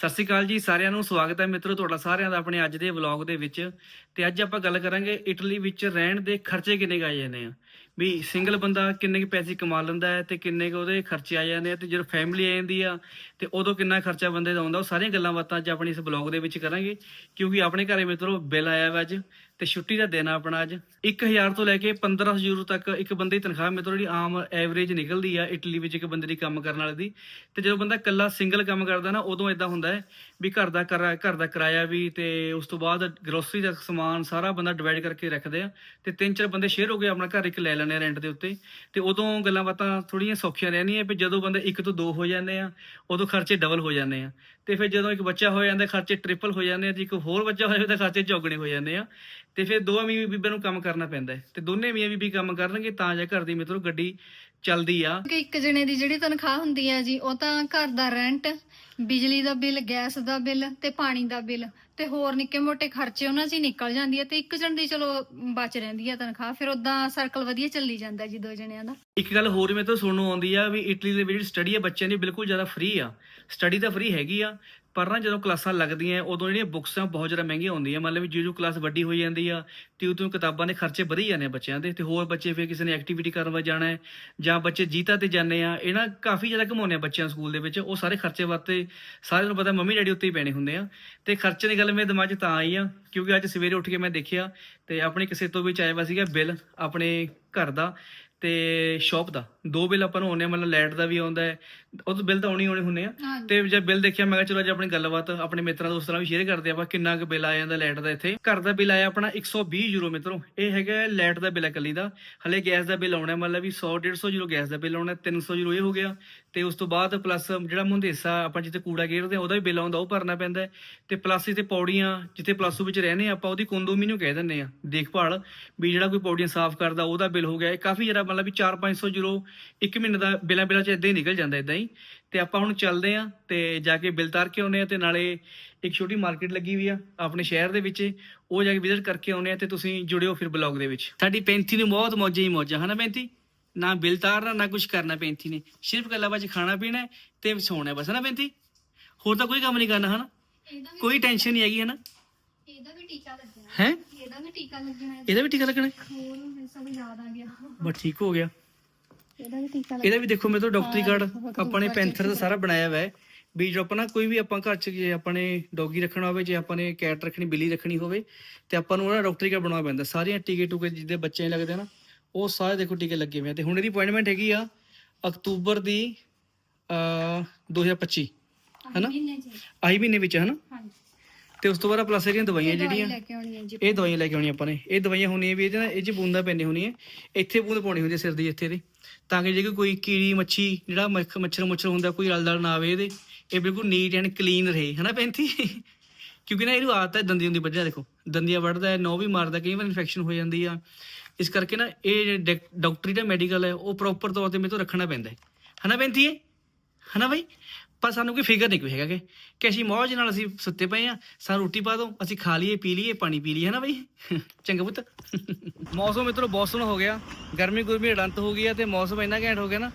ਸਤਿ ਸ਼੍ਰੀ ਅਕਾਲ ਜੀ, ਸਾਰਿਆਂ ਨੂੰ ਸਵਾਗਤ ਹੈ ਮਿੱਤਰੋ ਤੁਹਾਡਾ ਸਾਰਿਆਂ ਦਾ ਆਪਣੇ ਅੱਜ ਦੇ ਵਲੌਗ ਦੇ ਵਿੱਚ। ਤੇ ਅੱਜ ਆਪਾਂ ਗੱਲ ਕਰਾਂਗੇ ਇਟਲੀ ਵਿੱਚ ਰਹਿਣ ਦੇ ਖਰਚੇ ਕਿੰਨੇ ਕੁ ਆ ਜਾਂਦੇ ਆ। ਵੀ ਸਿੰਗਲ ਬੰਦਾ ਕਿੰਨੇ ਕੁ ਪੈਸੇ ਕਮਾ ਲੈਂਦਾ ਹੈ ਤੇ ਕਿੰਨੇ ਕੁ ਉਹਦੇ ਖਰਚੇ ਆ ਜਾਂਦੇ ਆ ਤੇ ਜਦੋਂ ਫੈਮਿਲੀ ਆ ਜਾਂਦੀ ਆ ਤੇ ਉਦੋਂ ਕਿੰਨਾ ਖਰਚਾ ਬੰਦੇ ਦਾ ਆਉਂਦਾ ਉਹ ਸਾਰੀਆਂ ਗੱਲਾਂ ਬਾਤਾਂ ਅੱਜ ਆਪਣੀ ਇਸ ਵਲੌਗ ਦੇ ਵਿੱਚ ਕਰਾਂਗੇ। ਕਿਉਂਕਿ ਆਪਣੇ ਘਰੇ ਮਿੱਤਰੋ ਬਿੱਲ ਆਇਆ ਵਾ ਅੱਜ। ਤੇ ਛੁੱਟੀ ਦਾ ਦਿਨ ਆ ਆਪਣਾ ਅੱਜ। 1000 ਤੋਂ ਲੈ ਕੇ 1500 ਯੂਰੋ ਤੱਕ ਇੱਕ ਬੰਦੇ ਦੀ ਤਨਖਾਹ ਮਿੱਤਰੋ ਜਿਹੜੀ ਆਮ ਐਵਰੇਜ ਨਿਕਲਦੀ ਆ ਇਟਲੀ ਵਿੱਚ ਇੱਕ ਬੰਦੇ ਦੀ ਕੰਮ ਕਰਨ ਵਾਲੇ ਦੀ। ਤੇ ਜਦੋਂ ਬੰਦਾ ਇਕੱਲਾ ਸਿੰਗਲ ਕੰਮ ਕਰਦਾ ਨਾ, ਉਦੋਂ ਇਦਾਂ ਹੁੰਦਾ ਹੈ ਵੀ ਘਰ ਦਾ ਕਰਾ, ਘਰ ਦਾ ਕਿਰਾਇਆ ਵੀ ਤੇ ਉਸ ਤੋਂ ਬਾਅਦ ਗਰੋਸਰੀ ਦਾ ਸਮਾਨ ਸਾਰਾ ਬੰਦਾ ਡਿਵਾਈਡ ਕਰਕੇ ਰੱਖਦੇ ਆ ਤੇ ਤਿੰਨ ਚਾਰ ਬੰਦੇ ਸ਼ੇਅਰ ਹੋ ਕੇ ਆਪਣਾ ਘਰ ਇੱਕ ਲੈ ਲੈਣੇ ਰੈਂਟ ਦੇ ਉੱਤੇ। ਤੇ ਉਦੋਂ ਗੱਲਾਂ ਬਾਤਾਂ ਥੋੜੀਆਂ ਸੌਖੀਆਂ ਰਹਿੰਦੀਆਂ ਵੀ ਜਦੋਂ ਬੰਦੇ ਇੱਕ ਤੋਂ ਦੋ ਹੋ ਜਾਂਦੇ ਆ, ਉਦੋਂ ਖਰਚੇ ਡਬਲ ਹੋ ਜਾਂਦੇ ਆ। ਤੇ ਫਿਰ ਜਦੋਂ ਇੱਕ ਬੱਚਾ ਹੋ ਜਾਂਦਾ ਖਰਚੇ ਟ੍ਰਿਪਲ ਹੋ ਜਾਂਦੇ ਆ ਜੇ ਇੱਕ ਹੋਰ ਬੱਚਾ ਹੋ ਜਾਵੇ ਤਾਂ ਖਰਚੇ ਚੌਗਣੇ ਹੋ ਜਾਂਦੇ ਆ। ਤੇ ਫਿਰ ਦੋਵਾਂ ਮੀਆਂ ਬੀਬੀਆਂ ਨੂੰ ਕੰਮ ਕਰਨਾ ਪੈਂਦਾ ਹੈ। ਤੇ ਦੋਨੇ ਮੀਆਂ ਬੀਬੀ ਕੰਮ ਕਰਨਗੇ ਤਾਂ ਜਾ ਘਰ ਦੀ ਮਿੱਤਰੋ ਗੱਡੀ ਚੱਲਦੀ ਆ। ਕਿ ਇੱਕ ਜਣੇ ਦੀ ਜਿਹੜੀ ਤਨਖਾਹ ਹੁੰਦੀ ਹੈ ਜੀ ਉਹ ਤਾਂ ਘਰ ਦਾ ਰੈਂਟ ਬਿਜਲੀ ਦਾ ਬਿੱਲ ਗੈਸ ਦਾ ਬਿੱਲ ਤੇ ਪਾਣੀ ਦਾ ਬਿੱਲ ਤੇ ਹੋਰ ਨਿੱਕੇ ਮੋਟੇ ਖਰਚੇ ਉਹਨਾਂ 'ਚ ਹੀ ਨਿਕਲ ਜਾਂਦੀ ਹੈ ਤੇ ਇੱਕ ਜਣ ਦੀ ਚਲੋ ਬਚ ਰਹਿੰਦੀ ਹੈ ਤਨਖਾਹ ਫਿਰ ਉਦਾਂ ਸਰਕਲ ਵਧੀਆ ਚੱਲੀ ਜਾਂਦਾ ਜੀ ਦੋ ਜਣਿਆਂ ਦਾ। ਇੱਕ ਗੱਲ ਹੋਰ ਮੇਰੇ ਤੋਂ ਸੁਣਨ ਨੂੰ ਆਉਂਦੀ ਆ ਵੀ ਇਟਲੀ ਦੇ ਵਿੱਚ ਸਟੱਡੀ ਆ ਬੱਚਿਆਂ ਦੀ ਬਿਲਕੁਲ ਜ਼ਿਆਦਾ ਫ੍ਰੀ ਆ। ਸਟੱਡੀ ਤਾਂ ਫ੍ਰੀ ਹੈਗੀ ਆ, ਪਰ ਨਾ ਜਦੋਂ ਕਲਾਸਾਂ ਲੱਗਦੀਆਂ, ਉਦੋਂ ਜਿਹੜੀਆਂ ਬੁੱਕਸ ਆ ਬਹੁਤ ਜ਼ਿਆਦਾ ਮਹਿੰਗੀਆਂ ਹੁੰਦੀਆਂ। ਮਤਲਬ ਵੀ ਜਿਉਂ ਕਲਾਸ ਵੱਡੀ ਹੋਈ ਜਾਂਦੀ ਆ, ਤੇ ਉਦੋਂ ਕਿਤਾਬਾਂ ਦੇ ਖਰਚੇ ਵਧੀ ਜਾਂਦੇ ਆ ਬੱਚਿਆਂ ਦੇ, ਤੇ ਹੋਰ ਬੱਚੇ ਫਿਰ ਕਿਸੇ ਨੇ ਐਕਟੀਵਿਟੀ ਕਰਨ ਵਾ ਜਾਣਾ ਹੈ, ਜਾਂ ਬੱਚੇ ਜੀਤਾ ਤੇ ਜਾਂਦੇ ਆ ਇਹਨਾਂ ਕਾਫੀ ਜ਼ਿਆਦਾ ਘਮਾਉਂਦੇ ਆ ਬੱਚਿਆਂ ਨੂੰ ਸਕੂਲ ਦੇ ਵਿੱਚ। ਉਹ ਸਾਰੇ ਖਰਚੇ ਵਾਸਤੇ, ਸਾਰਿਆਂ ਨੂੰ ਪਤਾ ਮੰਮੀ ਡੈਡੀ ਉੱਤੇ ਹੀ ਪੈਣੇ ਹੁੰਦੇ ਆ। ਤੇ ਖਰਚੇ ਦੀ ਗੱਲ ਮੇਰੇ ਦਿਮਾਗ 'ਚ ਤਾਂ ਆਈ ਆ, ਕਿਉਂਕਿ ਅੱਜ ਸਵੇਰੇ ਉੱਠ ਕੇ ਮੈਂ ਦੇਖਿਆ, ਤੇ ਆਪਣੇ ਕਿਸੇ ਤੋਂ ਵੀ ਆਇਆ ਵਾ ਸੀਗਾ ਬਿੱਲ ਆਪਣੇ ਘਰ ਦਾ, ਤੇ ਸ਼ਾਪ ਦਾ। ਦੋ ਬਿੱਲ ਆਪਾਂ ਨੂੰ ਆਉਂਦੇ ਮਤਲਬ ਲਾਈਟ ਦਾ ਵੀ ਆਉਂਦਾ ਹੈ ਉਹ ਤੋਂ ਬਿੱਲ ਤਾਂ ਆਉਣੀ ਆਉਣੇ ਹੁੰਦੇ ਆ। ਤੇ ਜਦ ਬਿੱਲ ਦੇਖਿਆ ਮੈਂ ਕਿਹਾ ਚਲੋ ਅੱਜ ਆਪਣੀ ਗੱਲਬਾਤ ਆਪਣੇ ਮਿੱਤਰਾਂ ਦੋਸਤਾਂ ਨਾਲ ਵੀ ਸ਼ੇਅਰ ਕਰਦੇ ਆਪਾਂ ਕਿੰਨਾ ਕੁ ਬਿੱਲ ਆ ਜਾਂਦਾ ਲਾਈਟ ਦਾ ਇੱਥੇ। ਘਰ ਦਾ ਬਿੱਲ ਆਇਆ ਆਪਣਾ 120 ਯੂਰੋ ਮਿੱਤਰੋ। ਇਹ ਹੈਗਾ ਲਾਈਟ ਦਾ ਬਿੱਲ ਇਕੱਲੀ ਦਾ। ਹਲੇ ਗੈਸ ਦਾ ਬਿੱਲ ਆਉਣਾ ਮਤਲਬ ਵੀ 100 150 ਯੂਰੋ ਗੈਸ ਦਾ ਬਿੱਲ ਆਉਣਾ 300 ਯੂਰੋ ਇਹ ਹੋ ਗਿਆ। ਤੇ ਉਸ ਤੋਂ ਬਾਅਦ ਪਲੱਸ ਜਿਹੜਾ ਮੁੰਦੇਸਾ ਆਪਾਂ ਜਿੱਥੇ ਕੂੜਾ ਗੇਰਦੇ ਆ ਉਹਦਾ ਵੀ ਬਿੱਲ ਆਉਂਦਾ ਉਹ ਭਰਨਾ ਪੈਂਦਾ। ਤੇ ਪਲੱਸ ਇਥੇ ਪੌੜੀਆਂ ਜਿੱਥੇ ਪਲੱਸੂ ਵਿੱਚ ਰਹਿੰਦੇ ਆ ਆਪਾਂ ਉਹਦੀ ਕੋਂਦੋਮੀ ਨੂੰ ਕਹਿ ਦਿੰਦੇ ਆ। ਦੇਖਭਾਲ ਵੀ ਜਿਹੜਾ ਕੋਈ ਪੌੜੀਆਂ ਸਾਫ਼ ਕਰਦਾ ਉਹਦਾ ਬਿੱਲ ਹੋ ਗਿਆ। ਇਹ ਕਾਫੀ ਜਿਹੜਾ ਮਤਲਬ ਵੀ 4-500 ਯੂਰੋ ਇੱਕ ਮਹੀਨੇ ਦਾ ਬਿੱਲਾਂ ਬਿੱਲਾਂ 'ਚ ਇਦਾਂ ਹੀ ਨਿਕਲ ਜਾਂਦਾ ਇਦਾਂ ਹੀ ਤੇ ਆਪਾਂ ਹੁਣ ਚੱਲਦੇ ਆ ਤੇ ਜਾ ਕੇ ਬਿੱਲ ਤਾਰ ਕੇ ਆਉਨੇ ਆ ਤੇ ਨਾਲੇ ਇੱਕ ਛੋਟੀ ਮਾਰਕੀਟ ਲੱਗੀ ਹੋਈ ਆ ਆਪਣੇ ਸ਼ਹਿਰ ਦੇ ਵਿੱਚ ਉਹ ਜਾ ਕੇ ਵਿਜ਼ਿਟ ਕਰਕੇ ਆਉਨੇ ਆ ਤੇ ਤੁਸੀਂ ਜੁੜਿਓ ਫਿਰ ਬਲੌਗ ਦੇ ਵਿੱਚ। ਸਾਡੀ ਪੈਂਥੀ ਨੂੰ ਬਹੁਤ ਮੌਜਾਂ ਹੀ ਮੌਜਾਂ ਹਨਾ ਪੈਂਥੀ ਨਾ ਬਿੱਲ ਤਾਰਨਾ ਨਾ ਕੁਝ ਕਰਨਾ ਪੈਂਥੀ ਨੇ। ਸਿਰਫ ਗੱਲਾਂ ਬਾਅਦ ਖਾਣਾ ਪੀਣਾ ਤੇ ਸੌਣਾ ਬਸ ਹਨਾ ਪੈਂਥੀ ਹੋਰ ਤਾਂ ਕੋਈ ਕੰਮ ਨਹੀਂ ਕਰਨਾ ਹਨਾ? ਵੀ ਕੋਈ ਟੈਨਸ਼ਨ ਨਹੀਂ ਹੈਗੀ ਹਨਾ? ਇਹਦਾ ਵੀ ਟੀਕਾ ਲੱਗਣਾ। ਹੈ? ਇਹਦਾ ਵੀ ਟੀਕਾ ਲੱਗਣਾ। ਹੈ ਇਹਦਾ ਵੀ ਟੀਕਾ ਲੱਗਣਾ? ਹੈ? ਹੋਰ ਸਭ ਯਾਦ ਆ ਗਿਆ। ਬਸ ਠੀਕ ਹੋ ਗਿਆ। ਇਹਦਾ ਵੀ ਟੀਕਾ ਇਹਦਾ ਵੀ ਦੇਖੋ ਮੇਰੇ ਤੋਂ ਡਾਕਟਰੀ ਕਾਰਡ ਆਪਾਂ ਨੇ ਪੈਂਥਰ ਦਾ ਸਾਰਾ ਬਣਾਇਆ ਹੋਇਆ ਹੈ। ਵੀ ਜੋ ਆਪਾਂ ਨਾ ਕੋਈ ਵੀ ਆਪਾਂ ਘਰ ਚ ਜੇ ਆਪਾਂ ਨੇ ਡੌਗੀ ਰੱਖਣਾ ਹੋਵੇ ਜੇ ਆਪਾਂ ਨੇ ਕੈਟ ਰੱਖਣੀ ਬਿੱਲੀ ਰੱਖਣੀ ਹੋਵੇ ਤੇ ਆਪਾਂ ਨੂੰ ਉਹਦਾ ਡਾਕਟਰੀ ਕਾਰਡ ਬਣਾਉਣਾ ਪੈਂਦਾ। ਸਾਰੀਆਂ ਟੀਕੇ ਟੂਕੇ ਜਿਹਦੇ ਬੱਚੇ ਲੱਗਦੇ ਨਾ ਉਹ ਸਾਰੇ ਦੇਖੋ ਟੀਕੇ ਲੱਗੇ ਹੋਏ ਆ। ਤੇ ਹੁਣ ਇਹਦੀ ਅਪਾਇੰਟਮੈਂਟ ਹੈਗੀ ਆ ਅਕਤੂਬਰ ਦੀ ਅ 2025 ਹੈਨਾ? ਆਹੀ ਮਹੀਨੇ ਵਿੱਚ ਹਨਾ? ਤੇ ਉਸ ਤੋਂ ਬਾਅਦ ਪਲੱਸ ਇਹਦੀਆਂ ਦਵਾਈਆਂ ਜਿਹੜੀਆਂ ਹੈ ਇਹ ਦਵਾਈਆਂ ਲੈ ਕੇ ਆਉਣੀਆਂ ਆਪਾਂ ਨੇ। ਇਹ ਦਵਾਈਆਂ ਹੁੰਦੀਆਂ ਵੀ ਇਹਦੇ ਨਾਲ ਇਹ ਚ ਬੂੰਦਾਂ ਪੈਂਦੀਆਂ ਹੁੰਦੀਆਂ। ਇੱਥੇ ਬੂੰਦ ਪਾਉਣੀ ਹੁੰਦੀ ਹੈ ਸਿਰ ਦੀ ਇੱਥੇ ਦੇ। ਤਾਂ ਕਿ ਜੇ ਕੋਈ ਕੀੜੀ, ਮੱਛੀ ਜਿਹੜਾ ਮੱਖ- ਮੱਛਰ ਮੁੱਛਰ ਹੁੰਦਾ, ਕੋਈ ਰਲ ਨਾ ਆਵੇ ਇਹਦੇ, ਇਹ ਬਿਲਕੁਲ ਨੀਟ ਐਂਡ ਕਲੀਨ ਰਹੇ, ਹਨਾ ਪੈਂਤੀ? ਕਿਉਂਕਿ ਨਾ ਇਹਨੂੰ ਆਦਤ ਹੈ ਦੰਦੀ ਹੁੰਦੀ ਵੱਢਿਆ, ਦੇਖੋ। ਦੰਦੀਆਂ ਵੱਢਦਾ ਹੈ ਨੋ ਵੀ ਮਾਰਦਾ, ਕਈ ਵਾਰ ਇਨਫੈਕਸ਼ਨ ਹੋ ਜਾਂਦੀ ਆ। ਇਸ ਕਰਕੇ ਨਾ ਇਹ ਡਾਕਟਰੀ ਦਾ ਮੈਡੀਕਲ ਹੈ, ਉਹ ਪ੍ਰੋਪਰ ਤੌਰ ਤੇ ਮੇਰੇ ਤੋਂ ਰੱਖਣਾ ਪੈਂਦਾ ਹੈ। ਹਨਾ ਪੈਂਤੀ ਹੈ ਹਨਾ ਬਾਈ? ਪਰ ਸਾਨੂੰ ਕੋਈ ਫਿਕਰ ਨਹੀਂ ਕੋਈ ਹੈਗਾ ਕਿ ਕਿ ਅਸੀਂ ਮੌਜ ਨਾਲ ਅਸੀਂ ਸੁੱਤੇ ਪਏ ਆ ਸਾਨੂੰ ਰੋਟੀ ਪਾ ਦਿਓ ਅਸੀਂ ਖਾ ਲਈਏ, ਪੀ ਲਈਏ, ਪਾਣੀ ਪੀ ਲਈਏ, ਹੈ ਨਾ ਬਈ? ਚੰਗਾ ਪੁੱਤ। ਮੌਸਮ ਮਿੱਤਰੋ ਬਹੁਤ ਸੋਹਣਾ ਹੋ ਗਿਆ। ਗਰਮੀ ਗੁਰਮੀ ਅਡੰਤ ਹੋ ਗਈ ਆ ਤੇ ਮੌਸਮ ਇੰਨਾ ਘੈਂਟ ਹੋ ਗਿਆ ਨਾ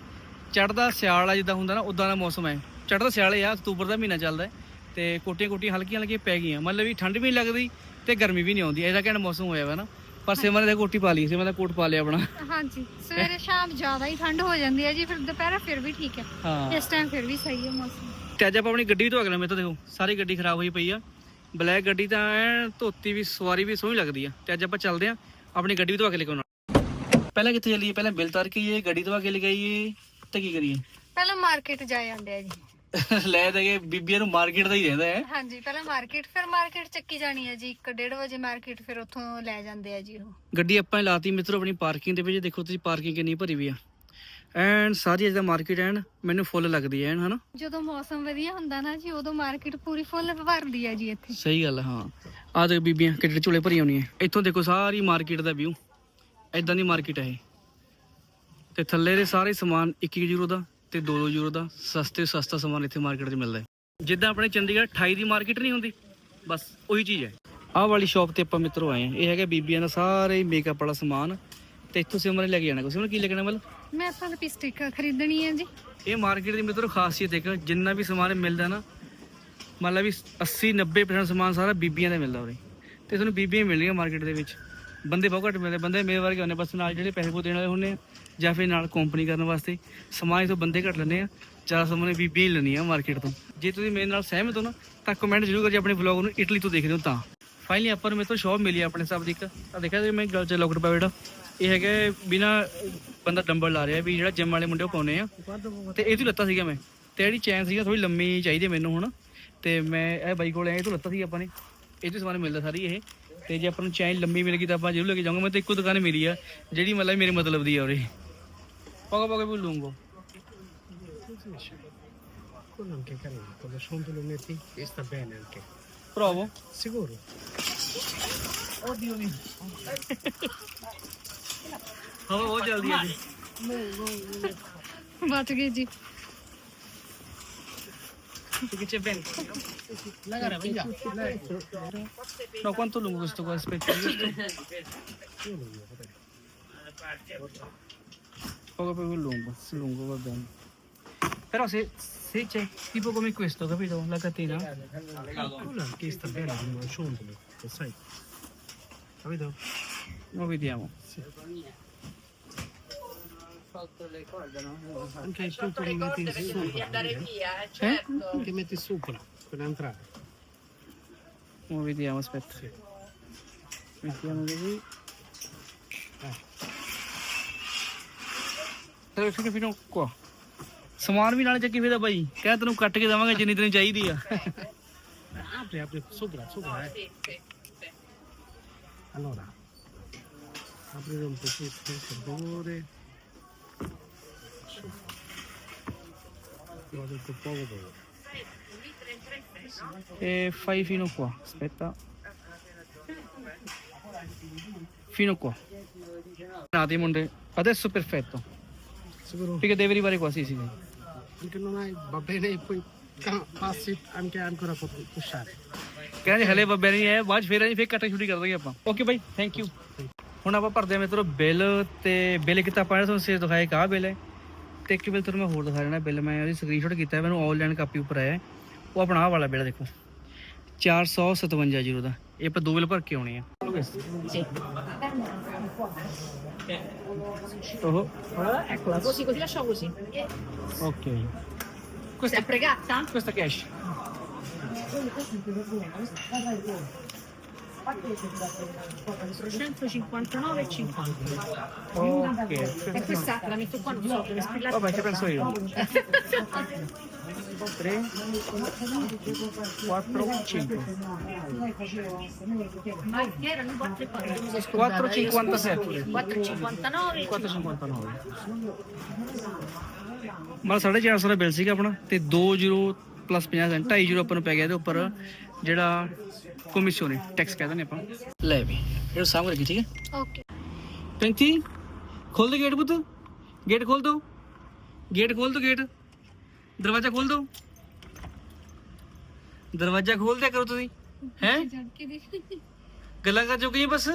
ਚੜਦਾ ਸਿਆਲ ਆ ਜਿੱਦਾਂ ਹੁੰਦਾ ਨਾ ਉਦਾਂ ਦਾ ਮੌਸਮ ਹੈ ਚੜਦਾ ਸਿਆਲ ਆ, ਅਕਤੂਬਰ ਦਾ ਮਹੀਨਾ ਚੱਲਦਾ ਹੈ ਤੇ ਕੋਟੀਆਂ ਕੋਟੀਆਂ ਹਲਕੀਆਂ ਹਲਕੀਆਂ ਪੈ ਗਈਆਂ। ਮਤਲਬ ਵੀ ਠੰਡ ਵੀ ਨਹੀਂ ਲੱਗਦੀ ਤੇ ਗਰਮੀ ਵੀ ਨਹੀਂ ਆਉਂਦੀ। ਇਹਦਾ ਘੈਂਟ ਮੌਸਮ ਹੋਇਆ ਵਾ ਨਾ। ਪਰ ਸਿਮਰ ਨੇ ਕੋਟੀ ਪਾ ਲਈ ਸਿਮਰ ਦਾ ਕੋਟ ਪਾ ਲਿਆ ਆਪਣਾ। ਹਾਂਜੀ ਸਵੇਰੇ ਸ਼ਾਮ ਜ਼ਿਆਦਾ ਹੀ ਠੰਡ ਹੋ ਜਾਂਦੀ ਹੈ ਜੀ ਫਿਰ ਦੁਪਹਿਰ ਫਿਰ ਵੀ ਠੀਕ ਹੈ। ਹਾਂ। ਇਸ ਟਾਈਮ ਫਿਰ ਵੀ ਸਹੀ ਹੈ ਮੌਸਮ। ਤੇ ਅੱਜ ਆਪਾਂ ਆਪਣੀ ਗੱਡੀ ਵੀ ਧੋ ਕੇ ਲੈ ਮੇਰੇ ਤੋਂ ਦੇਖੋ ਸਾਰੀ ਗੱਡੀ ਖਰਾਬ ਹੋਈ ਪਈ ਆ। ਬਲੈਕ ਗੱਡੀ ਤਾਂ ਐਨ ਧੋਤੀ ਵੀ ਸਵਾਰੀ ਵੀ ਸੋਹਣੀ ਲੱਗਦੀ ਆ। ਤੇ ਅੱਜ ਆਪਾਂ ਚੱਲਦੇ ਆ ਆਪਣੀ ਗੱਡੀ ਵੀ ਧੋ ਕੇ ਲੈ ਕੇ ਆਉਣਾ ਪਹਿਲਾਂ ਕਿੱਥੇ ਚੱਲੀਏ? ਪਹਿਲਾਂ ਬਿੱਲ ਤਾਰ ਕੇ ਆਈਏ ਗੱਡੀ ਧਵਾ ਕੇ ਲਗਾਈਏ ਤੇ ਕੀ ਕਰੀਏ? ਪਹਿਲਾਂ ਮਾਰਕੀਟ ਜਾ ਜਾਂਦੇ ਆ ਜੀ। ਲੈ ਤਾਂ ਇਹ ਬੀਬੀਆਂ ਨੂੰ ਮਾਰਕੀਟ ਦਾ ਹੀ ਰਹਿੰਦਾ ਹੈ। ਹਾਂਜੀ ਪਹਿਲਾਂ ਮਾਰਕੀਟ ਫਿਰ ਮਾਰਕੀਟ ਚੱਕੀ ਜਾਣੀ ਹੈ ਜੀ। 1:30 ਵਜੇ ਮਾਰਕੀਟ ਫਿਰ ਉੱਥੋਂ ਲੈ ਜਾਂਦੇ ਆ ਜੀ ਉਹ। ਗੱਡੀ ਆਪਾਂ ਲਾਤੀ ਮਿੱਤਰੋ ਆਪਣੀ ਪਾਰਕਿੰਗ ਦੇ ਵਿੱਚ। ਦੇਖੋ ਤੁਸੀਂ ਪਾਰਕਿੰਗ ਕਿੰਨੀ ਭਰੀ ਵੀ ਆ। ਐਨ ਸਾਰੀ ਜਿਹਦਾ ਮਾਰਕੀਟ ਐਨ ਮੈਨੂੰ ਫੁੱਲ ਲੱਗਦੀ ਐ ਹਨਾ? ਜਦੋਂ ਮੌਸਮ ਵਧੀਆ ਹੁੰਦਾ ਨਾ ਜੀ ਉਦੋਂ ਮਾਰਕੀਟ ਪੂਰੀ ਫੁੱਲ ਭਰਦੀ ਹੈ ਜੀ ਇੱਥੇ। ਸਹੀ ਗੱਲ ਆ, ਹਾਂ। ਆਹ ਦੇਖ ਬੀਬੀਆਂ ਕਿੱਡੇ ਝੋਲੇ ਭਰੀ ਆਉਣੀ ਹੈ ਇੱਥੋਂ ਦੇਖੋ ਸਾਰੀ ਮਾਰਕੀਟ ਦਾ ਵਿਊ ਐਦਾਂ ਦੀ ਮਾਰਕੀਟ ਇਹ। ਤੇ ਥੱਲੇ ਦੇ ਸਾਰੇ ਸਮਾਨ 1 ਯੂਰੋ ਦਾ। ਤੇ 2-2 ਯੂਰੋ ਦਾ ਸਸਤੇ ਸਸਤਾ ਸਮਾਨ ਇੱਥੇ ਮਾਰਕੀਟ 'ਚ ਮਿਲਦਾ ਹੈ। ਜਿੱਦਾਂ ਆਪਣੇ ਚੰਡੀਗੜ੍ਹ 28 ਦੀ ਮਾਰਕੀਟ ਨਹੀਂ ਹੁੰਦੀ ਬਸ ਉਹੀ ਚੀਜ਼ ਹੈ। ਆਹ ਵਾਲੀ ਸ਼ਾਪ ਤੇ ਆਪਾਂ ਮਿੱਤਰੋ ਆਏ ਆ ਇਹ ਹੈਗਾ ਬੀਬੀਆਂ ਦਾ ਸਾਰੇ ਮੇਕਅਪ ਵਾਲਾ ਸਮਾਨ। ਤੇ ਇੱਥੋਂ ਸਿਮਰਨ ਨੇ ਲੈ ਕੇ ਜਾਣਾ। ਕੋਈ ਸਿਮਰਨ ਕੀ ਲੈ ਕੇ ਜਾਣਾ ਮਤਲਬ ਮੈਂ ਤਾਂ ਲਿਪਸਟਿਕ ਖਰੀਦਣੀ ਹੈ ਜੀ। ਇਹ ਮਾਰਕੀਟ ਦੀ ਮਿੱਤਰੋ ਖਾਸੀਅਤ ਇੱਕ ਜਿੰਨਾ ਵੀ ਸਮਾਨ ਮਿਲਦਾ ਨਾ ਮੰਨ ਲਾ ਵੀ 80 90% ਸਮਾਨ ਸਾਰਾ ਬੀਬੀਆਂ ਦਾ ਮਿਲਦਾ ਉਰੇ। ਤੇ ਤੁਹਾਨੂੰ ਬੀਬੀਆਂ ਹੀ ਮਿਲਣਗੀਆਂ ਮਾਰਕੀਟ ਦੇ ਵਿੱਚ। ਬੰਦੇ ਬਹੁਤ ਘੱਟ ਮਿਲਦੇ। ਬੰਦੇ ਮੇਰੇ ਵਰਗੇ ਹੁੰਦੇ ਬਸ ਨਾਲ ਜਿਹੜੇ ਪੈਸੇ ਪੂ ਦੇਣ ਵਾਲੇ ਹੁੰਦੇ ਆ। ਜਾਂ ਫਿਰ ਨਾਲ ਕੰਪਨੀ ਕਰਨ ਵਾਸਤੇ। ਸਮਾਜ ਤੋਂ ਬੰਦੇ ਘੱਟ ਲੈਂਦੇ ਆ। ਜ਼ਿਆਦਾ ਸਮਾਂ ਨੇ ਬੀਬੀਆਂ ਹੀ ਲੈਣੀਆਂ ਮਾਰਕੀਟ ਤੋਂ। ਜੇ ਤੁਸੀਂ ਮੇਰੇ ਨਾਲ ਸਹਿਮਤ ਹੋ ਨਾ, ਤਾਂ ਕਮੈਂਟ ਜ਼ਰੂਰ ਕਰਿਓ ਆਪਣੇ ਵਲੌਗ ਨੂੰ ਇਟਲੀ ਤੋਂ ਦੇਖਦੇ ਹੋ ਤਾਂ। ਫਾਈਨਲੀ ਆਪਾਂ ਨੂੰ ਮੇਰੇ ਤੋਂ ਸ਼ੌਪ ਮਿਲੀ ਆ ਆਪਣੇ ਸਭ ਦੀ ਇੱਕ। ਆ ਦੇਖਿਆ ਜੀ ਮੈਂ ਗੱਲ ਚ ਲੋਕਟ ਪਾ ਜਿਹੜਾ ਇਹ ਹੈਗਾ ਬਿਨਾ, ਬੰਦਾ ਡੰਬਲ ਲਾ ਰਿਹਾ ਵੀ ਜਿਹੜਾ ਜਿਮ ਵਾਲੇ ਮੁੰਡੇ ਉਹ ਪਾਉਨੇ ਆ। ਤੇ ਇਹ ਤੋਂ ਲੱਤਾ ਸੀਗਾ ਮੈਂ। ਤੇ ਜਿਹੜੀ ਚੈਨ ਸੀਗਾ ਥੋੜੀ ਲੰਮੀ ਚਾਹੀਦੀ ਮੈਨੂੰ ਹੁਣ। ਤੇ ਮੈਂ ਇਹ ਬਾਈ ਕੋਲ ਆਇਆ, ਇਹ ਤੋਂ ਲੱਤਾ ਸੀ ਆਪਾਂ ਨੇ। ਇਹ ਤੋਂ ਸਮਾਨ ਮਿਲਦਾ ਸਾਰੀ ਇਹ। ਤੇ ਜੇ ਆਪਾਂ ਨੂੰ ਚੈਨ ਲੰਮੀ ਮਿਲ ਗਈ ਤਾਂ ਆਪਾਂ ਜ਼ਰੂਰ ਲੈ ਕੇ ਜਾਵਾਂਗੇ ਮੈਂ ਤਾਂ ਇੱਕੋ ਦੁਕਾਨ ਮਿਲੀ ਆ, ਜਿਹੜੀ ਮਤਲਬ ਮੇਰੇ ਮਤਲਬ ਦੀ ਆ ਉਰੇ। poco poco più lungo. Quello anche carino, con lo sciondolometti e sta bene anche. Provo? Sicuro. Oddio mio. Come voglio al dire? No, no. Vado che dici. Perché c'è bene. La gara, venga. No, quanto lungo questo qua? Aspetta. Io lo voglio, vabbè poco più lungo lungo va bene. Però se, se c'è tipo come questo capito? La catena? Quello anche sta bene, non sciolto, lo sai. Capito? lo vediamo. Anche il punto li metti sopra. eh? Che metti sopra per entrare. lo vediamo aspetta. Mettiamo così. ਚਲੋ ਠੀਕ ਹੈ ਫਿਰ ਕੋ ਸਮਾਨ ਵੀ ਨਾਲੇ ਚੱਕੀ ਫਿਰਦਾ ਬਾਈ ਕਹਿ ਤੈਨੂੰ ਕੱਟ ਕੇ ਦੇਵਾਂਗੇ ਜਿੰਨੀ ਤੈਨੂੰ ਚਾਹੀਦੀ ਆ Apri, apri, sopra, sopra, eh. Allora, apri un pochetto, per favore. Lo ho detto poco poco. E fai fino qua, aspetta. Fino qua. Nati munde. Adesso perfetto. Sicuro? Perché devi arrivare qua, sì, sì. sì. Anche non hai, va bene, e poi ca- passi anche ancora a pushare. ਕਹਿੰਦੇ ਹਲੇ ਬੱਬੇ ਨਹੀਂ ਹੈ ਬਾਅਦ ਫੇਰ ਅਸੀਂ ਫੇਰ ਕੱਟਾ ਸ਼ੂਟੀ ਕਰ ਦਾਂਗੇ ਆਪਾਂ ਓਕੇ ਬਾਈ ਥੈਂਕ ਯੂ ਹੁਣ ਆਪਾਂ ਭਰਦੇ ਆ ਮਿੱਤਰੋ ਬਿੱਲ ਤੇ ਬਿੱਲ ਕਿਤਾ ਪਾਇਆ ਤੁਹਾਨੂੰ ਸੇ ਦਿਖਾਇਆ ਇੱਕ ਬਿੱਲ ਹੈ ਤੇ ਇੱਕ ਬਿੱਲ ਤੁਹਾਨੂੰ ਮੈਂ ਹੋਰ ਦਿਖਾ ਦੇਣਾ ਬਿੱਲ ਮੈਂ ਉਹਦੀ ਸਕਰੀਨਸ਼ਾਟ ਕੀਤਾ ਮੈਨੂੰ ਆਨਲਾਈਨ ਕਾਪੀ ਉੱਪਰ ਆਇਆ। ਉਹ ਆਪਣਾ ਆਹ ਵਾਲਾ ਬਿੱਲ ਦੇਖੋ 457 ਜੀਰੋ ਦਾ ਇਹ ਆਪਾਂ ਦੋ ਬਿੱਲ ਭਰ ਕੇ ਆਉਣੇ ਆ qua. Eh. Oh. Allora, eccola, così, così lasciamo così. Ok. Questa è pregata? Eh? Questa che esce. e 50 ok e questa la metto qua non so dove spillarla vabbè che penso io 3 4 5 Ma erano 4,40. 4,57 4,59. 459 ਮਤਲਬ 450 ਦਾ bill ਸੀਗਾ ਆਪਣਾ ਤੇ 20 plus 50 Saint 2.5 ਆਪਾਂ ਨੂੰ ਪੈ ਗਿਆ ਇਹਦੇ ਉੱਪਰ ਜਿਹੜਾ ਕਮਿਸ਼ਨ ਹੈ ਟੈਕਸ ਕਹਿੰਦੇ ਨੇ ਆਪਾਂ। ਲੈ ਵੀ ਇਹ ਸਾਹਮਣੇ ਰੱਖੀ ਠੀਕ ਹੈ? ਓਕੇ ਪੈਂਤੀ ਖੋਲ ਦੇ ਗੇਟ ਪੁੱਤ। ਗੇਟ ਖੋਲ ਦੋ। ਗੇਟ ਖੋਲ ਦੋ ਗੇਟ ਦਰਵਾਜ਼ਾ ਖੋਲ ਦੋ। ਦਰਵਾਜ਼ਾ ਖੋਲ ਦਿਆ ਕਰੋ ਤੁਸੀਂ ਹੈ? ਗੱਲਾਂ ਕਰ ਚੁੱਕੇ ਬਸ।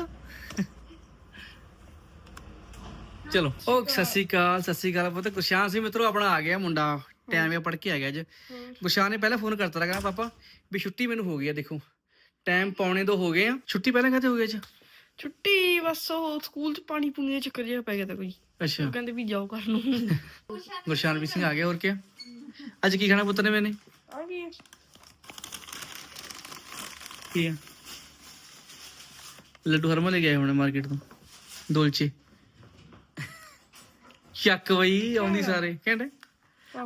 ਚਲੋ ਉਹ ਸਤਿ ਸ਼੍ਰੀ ਅਕਾਲ ਸਤਿ ਸ਼੍ਰੀ ਅਕਾਲ। ਪੁੱਤ ਗੁਸ਼ਾਨ ਸੀ ਮਿੱਤਰੋ ਆਪਣਾ ਆ ਗਿਆ ਮੁੰਡਾ। ਟਾਈਮ ਇਹ ਪੜ ਕੇ ਆ ਗਿਆ ਅੱਜ। ਗੁਸ਼ਾਨ ਨੇ ਪਹਿਲਾਂ ਫੋਨ ਕਰਤਾ ਲਗਾ ਪਾਪਾ ਵੀ ਛੁੱਟੀ ਮੈਨੂੰ ਹੋ ਗਈ ਆ ਦੇਖੋ। ਟਾਈਮ ਪੌਣੇ ਦੋ ਹੋ ਗਏ ਆ। ਛੁੱਟੀ ਪਹਿਲਾਂ ਕਹਤੇ ਹੋ ਗਈ ਅੱਜ? ਛੁੱਟੀ ਬਸ ਉਹ ਸਕੂਲ ਚ ਪਾਣੀ ਪੂਣੀ ਦਾ ਚੱਕਰ ਜਿਹਾ ਪੈ ਗਿਆ ਤਾਂ ਕੋਈ। ਅੱਛਾ। ਉਹ ਕਹਿੰਦੇ ਵੀ ਜਾਓ ਕਰ ਨੂੰ। ਗੁਰਸ਼ਾਨਵੀਰ ਸਿੰਘ ਆ ਗਿਆ ਹੋਰ ਕੀ ਅੱਜ ਕੀ ਖਾਣਾ ਪੁੱਤ ਨੇ ਮੈਨੇ ਆ ਕੀ ਆ ਲੱਡੂ ਹਰਮਨ ਲੈ ਕੇ ਆਏ ਹੋਣੇ ਮਾਰਕੀਟ ਤੋਂ ਦੋਲਚੇ ਚੱਕ ਬਈ ਆਉਂਦੀ ਸਾਰੇ ਕਹਿੰਦੇ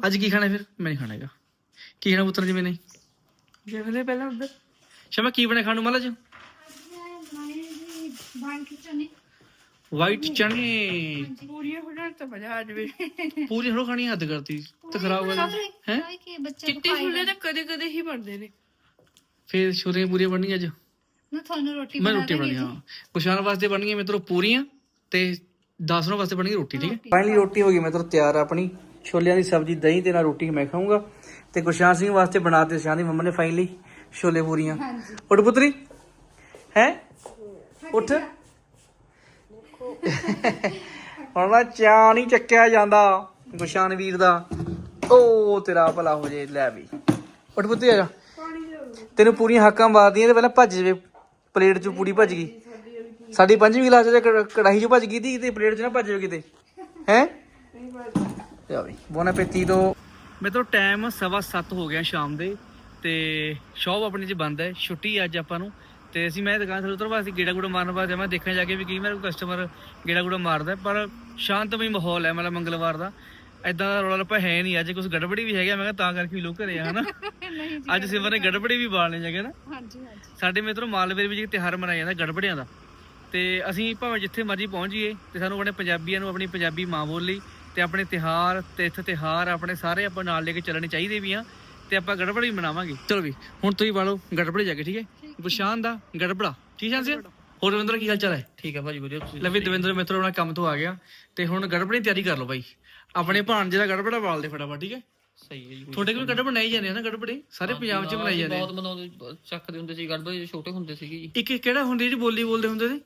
ਅੱਜ ਕੀ ਖਾਣਾ ਫਿਰ ਮੈਂ ਨਹੀਂ ਖਾਣਾ ਹੈਗਾ ਕੀ ਖਾਣਾ ਪੁੱਤਰ ਜੀ ਮੈਨੇ ਜਿਵੇਂ ਪਹਿਲਾਂ ਉੱਧਰ ਸ਼ਮਾ ਕੀ ਬਣਾ ਖਾਣ ਨੂੰ ਮਹਾਰਾਜ ਵਾਈਟ ਚਨੇ ਪੂਰੀਆਂ ਹੋ ਜਾਣ ਤਾਂ ਮਜ਼ਾ ਆ ਜਾਵੇ। ਪੂਰੀ ਹਰੋ ਖਾਣੀ ਹੱਦ ਕਰਤੀ ਤੇ ਖਰਾਬ ਹੋ ਗਈ ਹੈ? ਕਿ ਬੱਚਾ ਚਿੱਟੇ ਛੋਲੇ ਤਾਂ ਕਦੇ ਕਦੇ ਹੀ ਬਣਦੇ ਨੇ। ਫਿਰ ਛੁਰੀਆਂ ਪੂਰੀਆਂ ਬਣਨੀਆਂ ਅੱਜ? ਨਾ ਤੁਹਾਨੂੰ ਰੋਟੀ ਮੈਂ ਬਣਾ ਰੋਟੀ ਦੇਣੀ ਬਣਾਈ ਹਾਂ। ਕੁਸ਼ਾਨ ਵਾਸਤੇ ਬਣਨੀਆਂ ਮਿੱਤਰੋ ਪੂਰੀਆਂ ਤੇ 10 ਨੂੰ ਵਾਸਤੇ ਬਣਨੀ ਰੋਟੀ ਠੀਕ ਹੈ? ਫਾਈਨਲੀ ਰੋਟੀ ਹੋ ਗਈ ਮਿੱਤਰੋ ਤਿਆਰ ਆਪਣੀ। ਛੋਲਿਆਂ ਦੀ ਸਬਜ਼ੀ ਦਹੀਂ ਤੇ ਨਾਲ ਰੋਟੀ ਮੈਂ ਖਾਊਂਗਾ। ਤੇ ਗੁਰਸ਼ਾਨ ਸਿੰਘ ਵਾਸਤੇ ਬਣਾਤੇ ਸ਼ਾਨ ਦੀ ਮੰਮਾ ਨੇ ਫਾਈਨਲੀ ਛੋਲੇ ਪੂਰੀਆਂ। ਉੱਠ ਪੁੱਤਰੀ। ਹੈ? ਉੱਠ। ਹੁਣ ਨਾ ਚਾਹ ਨਹੀਂ ਚੱਕਿਆ ਜਾਂਦਾ ਗੁਰਸ਼ਾਨ ਵੀਰ ਦਾ। ਓ ਤੇਰਾ ਭਲਾ ਹੋ ਜੇ ਲੈ ਵੀ। ਉੱਠ ਪੁੱਤਰੀ ਆ ਜਾ। ਤੈਨੂੰ ਪੂਰੀਆਂ ਹੱਕਾਂ ਮਾਰਦੀਆਂ ਤੇ ਪਹਿਲਾਂ ਭੱਜ ਜਵੇ ਪਲੇਟ 'ਚ ਪੂਰੀ ਭੱਜ ਗਈ। ਸਾਡੀ ਪੰਜਵੀਂ ਕਲਾਸ 'ਚ ਕੜ- ਕੜਾਹੀ 'ਚ ਭੱਜ ਗਈ ਤੀ ਤੇ ਪਲੇਟ 'ਚ ਨਾ ਭੱਜ ਜਾਵੇ ਕਿਤੇ। ਹੈ? ਜਾ ਬਈ ਬੋਨਾ ਪੇਤੀ ਤੋਂ ਮੇਰੇ ਤੋਂ ਟਾਈਮ ਸਵਾ ਸੱਤ ਹੋ ਗਿਆ ਸ਼ਾਮ ਦੇ ਤੇ ਸ਼ੌਪ ਆਪਣੀ 'ਚ ਬੰਦ ਹੈ। ਛੁੱਟੀ ਅੱਜ ਆਪਾਂ ਨੂੰ। ਤੇ ਅਸੀਂ ਮੈਂ ਦੁਕਾਨ ਤੋਂ ਉਤਰ ਵਾਸਤੇ ਗੇੜਾ ਗੂੜਾ ਮਾਰਨ ਵਾਸਤੇ ਮੈਂ ਦੇਖਣ ਜਾ ਕੇ ਵੀ ਕੀ ਮੇਰੇ ਕਸਟਮਰ ਗੇੜਾ ਗੂੜਾ ਮਾਰਦਾ ਪਰ ਸ਼ਾਂਤਮਈ ਮਾਹੌਲ ਹੈ ਮਤਲਬ ਮੰਗਲਵਾਰ ਦਾ। ਐਦਾਂ ਦਾ ਰੌਲਾ ਰੱਪਾ ਹੈ ਨਹੀਂ ਅੱਜ ਕੁਝ ਗੜਬੜੀ ਵੀ ਹੈਗਾ ਮੈਂ ਕਿਹਾ ਤਾਂ ਕਰਕੇ ਵੀ ਲੋਕ ਘਰੇ ਆ ਹਨਾ। ਨਹੀਂ ਅੱਜ ਸਿਮਰ ਨੇ ਗੜਬੜੀ ਵੀ ਬਾਲਣੇ ਜਗੇ ਨਾ। ਹਾਂਜੀ ਹਾਂਜੀ। ਸਾਡੇ ਮਿੱਤਰੋ ਮਾਲਵੇ ਵਿੱਚ ਇੱਕ ਤਿਉਹਾਰ ਮਨਾਇਆ ਜਾਂਦਾ ਗੜਬੜਿਆਂ ਦਾ। ਤੇ ਅਸੀਂ ਭਾਵੇਂ ਜਿੱਥੇ ਮਰਜ਼ੀ ਪਹੁੰਚ ਜਾਈਏ ਤੇ ਸਾਨੂੰ ਆਪਣੇ ਪੰਜਾਬੀਆਂ ਨੂੰ ਆਪਣੀ ਪੰਜਾਬੀ ਮਾਂ ਬੋਲੀ ਤੇ ਆਪਣੇ ਤਿਉਹਾਰ ਤਿੱਥ ਤਿਉਹਾਰ ਆਪਣੇ ਸਾਰੇ ਆਪਾਂ ਨਾਲ ਲੈ ਕੇ ਚੱਲਣੇ ਚਾਹੀਦੇ ਵੀ ਆ ਤੇ ਆਪਾਂ ਗੜਬੜ ਵੀ ਮਨਾਵਾਂਗੇ। ਚਲੋ ਵੀ ਹੁਣ ਤੁਸੀਂ ਵਾਲੋ ਗੜਬੜੇ ਜਾ ਕੇ ਠੀਕ ਹੈ? ਗੁਸ਼ਾਨ ਦਾ ਗੜਬੜਾ। ਠੀਕ ਹੈ ਜੀ ਹੋਰ ਦਵਿੰਦਰ ਕੀ ਹਾਲ ਚਾਲ ਹੈ? ਠੀਕ ਹੈ ਭਾਜੀ ਵਧੀਆ ਤੁਸੀਂ ਲਵੀ ਦਵਿੰਦਰ ਮਿੱਤਰੋ ਆਪਣਾ ਕੰਮ ਤੋਂ ਆ ਗਿਆ। ਤੇ ਹੁਣ ਗੜਬੜੀ ਦੀ ਤਿਆਰੀ ਕਰ ਲਓ ਬਾਈ ਆਪਣੇ ਭਾਣਜੇ ਦਾ ਗੜਬੜਾ ਵਾਲ ਦੇ ਫਟਾਫਟ ਠੀਕ ਹੈ? ਸਹੀ ਹੈ ਜੀ ਤੁਹਾਡੇ ਕੋਲ ਗੜਬੜ ਬਣਾਈ ਜਾਂਦੇ ਆ ਨਾ ਗੜਬੜੇ? ਸਾਰੇ ਪੰਜਾਬ 'ਚ ਬਣਾਈ ਜਾਂਦੇ ਬਹੁਤ ਮਨਾਉਂਦੇ ਚੱਕਦੇ ਹੁੰਦੇ ਸੀ ਗੜਬੜੇ ਛੋਟੇ ਹੁੰਦੇ ਸੀਗੇ ਜੀ। ਇੱਕ ਕਿਹੜਾ ਹੁੰਦੀ ਜਿਹੜੀ ਬੋਲੀ ਬੋਲਦੇ ਹੁੰਦੇ ਸੀ?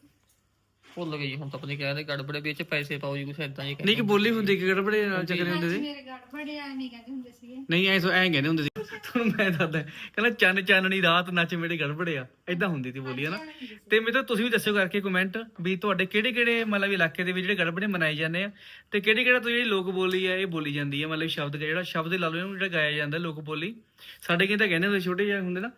ਭੁੱਲ ਜੀ ਹੁਣ ਤਾਂ ਪਤਾ ਨਹੀਂ ਕਹਿੰਦੇ ਗੜਬੜੇ ਵਿੱਚ ਪੈਸੇ ਪਾਓ ਜੀ ਕੁਛ ਏਦਾਂ ਹੀ ਨਹੀਂ ਕਿ ਬੋਲੀ ਹੁੰਦੀ ਕਿ ਗੜਬੜੇ ਨਾਲ ਚੱਕਰੇ ਹੁੰਦੇ ਸੀ? ਮੇਰੇ ਗੜਬੜੇ ਆ ਨਹੀਂ ਕਹਿੰਦੇ ਹੁੰਦੇ ਸੀਗੇ। ਨਹੀਂ ਐ ਐਂ ਕਹਿੰਦੇ ਹੁੰਦੇ ਸੀ। ਤੁਹਾਨੂੰ ਮੈਂ ਦੱਸਦਾ ਕਹਿੰਦਾ ਚੰਨ ਚਾਨਣੀ ਰਾਤ ਨੱਚ ਮੇਰੇ ਗੜਬੜੇ ਆ। ਇਦਾਂ ਹੁੰਦੀ ਸੀ ਬੋਲੀ ਹਨਾ? ਤੇ ਮੇਰੇ ਤੋਂ ਤੁਸੀਂ ਵੀ ਦੱਸਿਓ ਕਰਕੇ ਕਮੈਂਟ ਵੀ ਤੁਹਾਡੇ ਕਿਹੜੇ ਕਿਹੜੇ ਮਤਲਬ ਇਲਾਕੇ ਦੇ ਵਿੱਚ ਜਿਹੜੇ ਗੜਬੜੇ ਮਨਾਏ ਜਾਂਦੇ ਆ ਤੇ ਕਿਹੜੇ ਕਿਹੜਾ ਤੋਂ ਜਿਹੜੀ ਲੋਕ ਬੋਲੀ ਆ ਇਹ ਬੋਲੀ ਜਾਂਦੀ ਆ? ਮਤਲਬ ਸ਼ਬਦ ਜਿਹੜਾ ਸ਼ਬਦ ਲਾ ਲਓ ਇਹਨੂੰ ਜਿਹੜਾ ਗਾਇਆ ਜਾਂਦਾ ਲੋਕ ਬੋਲੀ। ਸਾਡੇ ਕਿਤੇ ਕਹਿੰਦੇ ਹੁੰਦੇ ਛੋਟੇ ਜਿਹੇ ਹੁੰਦੇ ਨਾ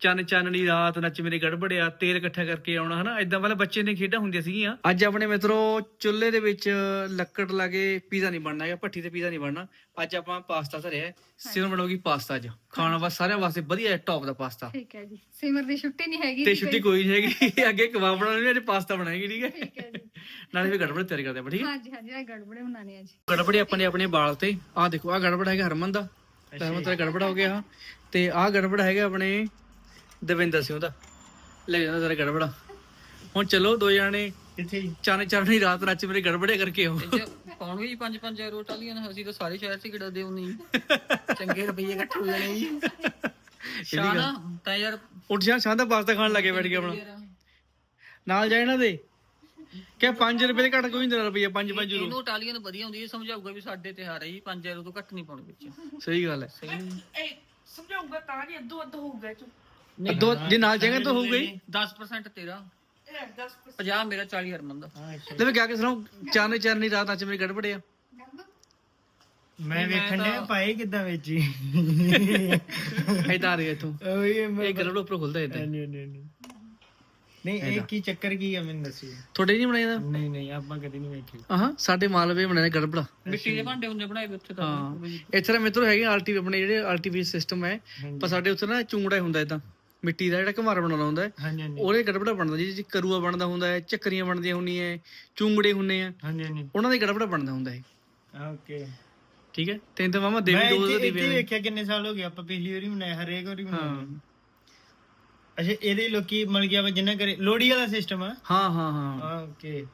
ਚੰਨ ਚਾਨਣੀ ਰਾਤ ਨੱਚ ਮੇਰੇ ਗੜਬੜਿਆ ਤੇਲ ਇਕੱਠਾ ਕਰਕੇ ਆਉਣਾ ਹਨਾ? ਇਦਾਂ ਵਾਲੇ ਬੱਚੇ ਨੇ ਖੇਡਾਂ ਹੁੰਦੀਆਂ ਸੀਗੀਆਂ। ਅੱਜ ਆਪਣੇ ਮਿੱਤਰੋ ਚੁੱਲ੍ਹੇ ਦੇ ਵਿੱਚ ਲੱਕੜ ਲਾ ਕੇ ਪੀਜ਼ਾ ਨਹੀਂ ਬਣਨਾ ਹੈਗਾ ਭੱਠੀ ਤੇ ਪੀਜ਼ਾ ਨਹੀਂ ਬਣਨਾ। ਅੱਜ ਆਪਾਂ ਪਾਸਤਾ ਧਰਿਆ ਹੈ। ਸਿਰ ਬਣਾਉਗੀ ਪਾਸਤਾ ਅੱਜ। ਖਾਣਾ ਵਾਸਤੇ ਸਾਰਿਆਂ ਵਾਸਤੇ ਵਧੀਆ ਟੌਪ ਦਾ ਪਾਸਤਾ। ਠੀਕ ਹੈ ਜੀ। ਸਿਮਰ ਦੀ ਛੁੱਟੀ ਨਹੀਂ ਹੈਗੀ ਤੇ ਛੁੱਟੀ ਕੋਈ ਨਹੀਂ ਹੈਗੀ। ਅੱਗੇ ਕਬਾਬ ਬਣਾਉਣੇ ਨੇ ਅੱਜ ਪਾਸਤਾ ਬਣਾਏਗੀ ਠੀਕ ਹੈ। ਠੀਕ ਹੈ ਜੀ। ਨਾਲੇ ਵੀ ਗੜਬੜ ਤਿਆਰੀ ਕਰਦੇ ਆਪਾਂ ਠੀਕ ਹੈ। ਹਾਂਜੀ ਹਾਂਜੀ ਇਹ ਗੜਬੜੇ ਬਣਾਣੇ ਆ ਜੀ। ਗੜਬੜੇ ਆਪਣੇ ਆਪਣੇ ਬਾਲ ਤੇ। ਆਹ ਦੇਖੋ ਆਹ ਗੜਬੜ ਹੈਗਾ ਹਰਮਨ ਦਾ। ਹਰਮਨ ਤੇਰਾ ਗੜਬੜ ਹੋ ਗਿਆ। ਤੇ ਆਹ ਗੜਬੜ ਹੈਗਾ ਆਪਣੇ ਦਵਿੰਦਰ ਸਿੰਘ ਦਾ। ਲੈ ਜਾਂਦਾ ਤੇਰਾ ਗੜਬੜਾ। ਹੁਣ ਚਲੋ ਦੋ ਜਾਣੇ ਜੀ ਚਾਨੇ ਚਾਨੇ ਰਾਤ ਨੱਚ ਮੇਰੇ ਗੜਬੜੇ ਕਰਕੇ ਆਓ। ਜੇ ਪਾਉਣਗੇ ਜੀ 5-5 ਯੂਰੋ ਟਾਲੀਆਂ ਨੇ ਅਸੀਂ ਤਾਂ ਸਾਰੇ ਸ਼ਹਿਰ 'ਚ ਹੀ ਕਿਹੜਾ ਦੇਉ ਨਹੀਂ ਚੰਗੇ ਰੁਪਈਏ ਇਕੱਠੇ ਹੋ ਜਾਣੇ ਜੀ। ਸ਼ਾਨਾ ਤਾਂ ਯਾਰ ਉੱਠ ਜਾ ਸ਼ਾਂਦਾ ਪਾਸਤਾ ਖਾਣ ਲੱਗੇ ਬੈਠ ਕੇ ਆਪਣਾ। ਨਾਲ ਜਾਏ ਨਾ ਦੇ। ਕਿ 5 ਰੁਪਏ ਦੇ ਘੱਟ ਕੋਈ ਨਹੀਂ ਦੇਣਾ ਰੁਪਈਆ 5 5 ਯੂਰੋ ਇਹਨੂੰ ਟਾਲੀਆਂ ਵਧੀਆ ਹੁੰਦੀ ਹੈ ਸਮਝਾਊਗਾ ਵੀ ਸਾਡੇ ਤਿਉਹਾਰ ਹੈ ਜੀ 5 ਯੂਰੋ ਤੋਂ ਘੱਟ ਨਹੀਂ ਪਾਉਣ ਵਿੱਚ। ਸਹੀ ਗੱਲ ਹੈ। ਇਹ ਸਮਝਾਉਂਗਾ ਤਾਂ ਨਹੀਂ ਅੱਧੋ ਅੱਧ ਹੋਊਗਾ ਚੁ ਦੋ ਜੇ ਨਾਲ ਜਾਏਗਾ ਤਾਂ ਹੋਊਗਾ ਹੀ। 10% ਤੇਰਾ। ਇਹ 10 50 ਮੇਰਾ 40 ਹਰਮਨ ਦਾ। ਲੈ ਮੈਂ ਕਿਹਾ ਕਿ ਸੁਣਾਉ ਚਾਨੇ ਚਾਨੇ ਰਾਤ ਨੱਚ ਮੇਰੇ ਗੜਬੜੇ ਆ। ਮੈਂ ਵੇਖਣ ਡਿਆ ਪਾਏ ਕਿੱਦਾਂ ਵਿੱਚ? ਐਦਾਂ ਆ ਰਿਹਾ ਇਥੋਂ। ਓਏ ਇਹ ਗੜਬੜ ਉੱਪਰ ਖੁੱਲਦਾ ਇਦਾਂ। ਨਹੀਂ ਨਹੀਂ ਨਹੀਂ। ਨਹੀਂ ਇਹ ਕੀ ਚੱਕਰ ਕੀ ਆ ਮੈਨੂੰ ਦੱਸਿਓ ਤੁਹਾਡੇ ਨਹੀਂ ਬਣਾਇਆ ਨਹੀਂ ਨਹੀਂ ਆਪਾਂ ਕਦੀ ਨਹੀਂ ਵੇਖੀ। ਆਹਾਂ ਸਾਡੇ ਮਾਲਵੇ ਬਣਾਇਆ ਗੜਬੜਾ। ਮਿੱਟੀ ਦੇ ਭਾਂਡੇ ਹੁੰਦੇ ਬਣਾਏ ਵੇ ਉੱਥੇ ਤਾਂ। ਹਾਂ। ਇੱਥੇ ਤਾਂ ਮਿੱਤਰੋ ਹੈਗੇ ਆਲਟੀ ਆਪਣੇ ਜਿਹੜੇ ਆਲਟੀਵੀ ਸਿਸਟਮ ਹੈ ਪਰ ਸਾਡੇ ਉੱਥੇ ਨਾ ਚੂੰਗੜਾ ਹੀ ਹੁੰਦਾ ਇਦਾਂ। ਮਿੱਟੀ ਦਾ ਜਿਹੜਾ ਘਮਾਰ ਬਣਾਉਣਾ ਹੁੰਦਾ ਹੈ ਹਾਂਜੀ ਹਾਂਜੀ। ਉਹਦੇ ਗੜਬੜਾ ਬਣਦਾ ਜੀ ਜੀ ਕਰੂਆ ਬਣਦਾ ਹੁੰਦਾ ਹੈ ਚੱਕਰੀਆਂ ਬਣਦੀਆਂ ਹੁੰਦੀਆਂ ਹੈ, ਚੂੰਗੜੇ ਹੁੰਨੇ ਆ। ਹਾਂਜੀ ਹਾਂਜੀ। ਉਹਨਾਂ ਦੇ ਗੜਬੜਾ ਬਣਦਾ ਹੁੰਦਾ ਹੈ ਓਕੇ। ਠੀਕ ਹੈ? ਤੈਨੂੰ ਤਾਂ ਮਾਮਾ ਦੇਵੀ ਇੱਥੇ ਦੀ ਇੱਥੇ ਵੇਖਿਆ ਕਿੰਨੇ ਸਾਲ ਹੋ ਗਏ ਆਪਾਂ ਪਿਛਲੀ ਵਾਰੀ ਬਣਾਇਆ ਹਰੇਕ ਵਾਰੀ ਬਣਾਇਆ ਅੱਛਾ ਇਹਦੇ ਲੋਕੀ ਮਲ ਗਿਆ ਵਾ ਜਿੰਨਾ ਕਰੇ ਲੋੜੀ ਵਾਲਾ ਸਿਸਟਮ ਆ। ਹਾਂ ਹਾਂ ਹਾਂ। ਓਕੇ।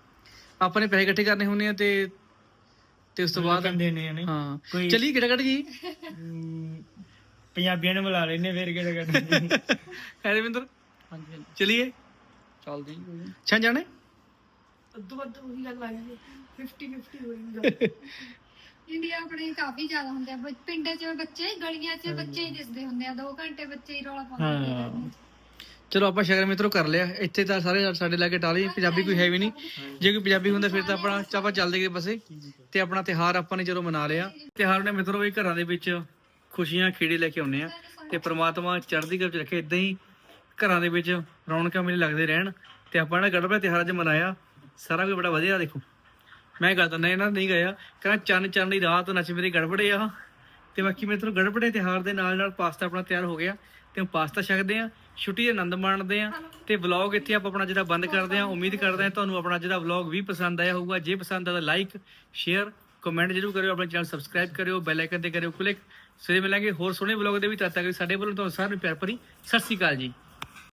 ਆਪਾਂ ਨੇ ਪੈਸੇ ਇਕੱਠੇ ਕਰਨੇ ਹੁੰਦੇ ਆ ਤੇ ਤੇ ਉਸ ਤੋਂ ਬਾਅਦ ਕੰਦੇ ਨੇ ਹਾਂ ਚਲੀ ਕਿਹੜਾ ਕੱਢ ਗਈ ਪੰਜਾਬੀਆਂ ਨੂੰ ਬੁਲਾ ਲੈਨੇ ਫਿਰ ਕਿਹੜਾ ਕਰਦੇ ਹੈ ਰਵਿੰਦਰ? ਹਾਂਜੀ ਹਾਂਜੀ, ਚਲਿਏ। ਚੱਲਦੀ। ਛਾਂ ਜਾਣੇ ਅੱਧੋ ਅੱਧ ਉਹੀ ਗੱਲ ਆ ਜਾਂਦੀ 50 50 ਹੋਏਗਾ ਇੰਡੀਆ ਆਪਣੇ ਕਾਫੀ ਜ਼ਿਆਦਾ ਹੁੰਦੇ ਆ। ਬ- ਪਿੰਡਾਂ 'ਚ ਬੱਚੇ ਗਲੀਆਂ 'ਚ ਬੱਚੇ ਹੀ ਦਿਸਦੇ ਹੁੰਦੇ ਆ। 2 ਘੰਟੇ ਬੱਚੇ ਹੀ ਰੌਲਾ ਪਾਉਂਦੇ ਹਾਂ ਆ। ਚਲੋ ਆਪਾਂ ਸ਼ਗਰ ਮਿੱਤਰੋ ਕਰ ਲਿਆ। ਇੱਥੇ ਤਾਂ ਸਾਰੇ ਸਾਡੇ ਲਾਗੇ ਟਾਲੀ ਪੰਜਾਬੀ ਕੋਈ ਹੈ ਵੀ ਨਹੀਂ। ਜੇ ਕੋਈ ਪੰਜਾਬੀ ਹੁੰਦਾ ਫਿਰ ਤਾਂ ਆਪਣਾ ਚਾਪਾ ਚੱਲਦੇ ਗਏ ਬਸੇ। ਤੇ ਆਪਣਾ ਤਿਹਾਰ ਆਪਾਂ ਨੇ ਜਦੋਂ ਮਨਾ ਲਿਆ। ਤਿਹਾਰ ਨੇ ਮਿੱਤਰੋ ਇਹ ਘਰਾਂ ਦੇ ਵਿੱਚ ਖੁਸ਼ੀਆਂ ਖੇੜੇ ਲੈ ਕੇ ਆਉਂਦੇ ਆ ਤੇ ਪ੍ਰਮਾਤਮਾ ਚੜ੍ਹਦੀ ਕਲਾ ਚ ਰੱਖੇ ਇਦਾਂ ਹੀ ਘਰਾਂ ਦੇ ਵਿੱਚ ਰੌਣਕਾਂ ਮੇਲੇ ਲੱਗਦੇ ਰਹਿਣ ਤੇ ਆਪਾਂ ਨੇ ਗੜਬੜਾ ਤਿਹਾਰ ਅੱਜ ਮਨਾਇਆ, ਸਾਰਾ ਕੁਝ ਬੜਾ ਵਧੀਆ ਦੇਖੋ। ਮੈਂ ਗੱਲ ਤਾਂ ਨਹੀਂ ਇਹਨਾਂ ਨਹੀਂ ਗਿਆ ਕਹਿੰਦਾ ਚੰਨ ਚੰਨ ਦੀ ਰਾਤ ਨੱਚ ਮੇਰੇ ਗੜਬੜੇ ਆ। ਤੇ ਬਾਕੀ ਮੇਰੇ ਮਿੱਤਰੋ ਗੜਬੜੇ ਤਿਹਾਰ ਦੇ ਨਾਲ ਨਾਲ ਪਾਸਤਾ ਆਪਣਾ ਤਿਆਰ ਹੋ ਗਿਆ ਤੇ ਹੁਣ ਪਾਸਤਾ ਛਕਦੇ ਆ, ਛੁੱਟੀ ਦਾ ਆਨੰਦ ਮਾਣਦੇ ਆ ਤੇ ਵਲੌਗ ਇੱਥੇ ਆਪਾਂ ਆਪਣਾ ਜਿਹੜਾ ਬੰਦ ਕਰਦੇ ਆ, ਉਮੀਦ ਕਰਦੇ ਆ ਤੁਹਾਨੂੰ ਆਪਣਾ ਜਿਹੜਾ ਵਲੌਗ ਵੀ ਪਸੰਦ ਆਇਆ ਹੋਊਗਾ। ਜੇ ਪਸੰਦ ਆਇਆ ਤਾਂ ਲਾਈਕ ਸ਼ੇਅਰ ਕਮੈਂਟ ਜ਼ਰੂਰ ਕਰਿਓ, ਆਪਣੇ ਚੈਨਲ ਸਬਸਕ੍ਰਾਈਬ ਕਰਿਓ ਬੈਲ ਆਈਕਨ ਤੇ ਕਰਿਓ ਕਲਿੱਕ ਸਵੇਰੇ ਮਿਲਾਂਗੇ ਹੋਰ ਸੋਹਣੇ ਵਲੌਗ ਦੇ ਵੀ ਤਦ ਤੱਕ ਸਾਡੇ ਵੱਲੋਂ ਤੁਹਾਨੂੰ ਸਾਰਿਆਂ ਨੂੰ ਪਿਆਰ ਭਰੀ ਸਤਿ ਸ਼੍ਰੀ ਅਕਾਲ ਜੀ।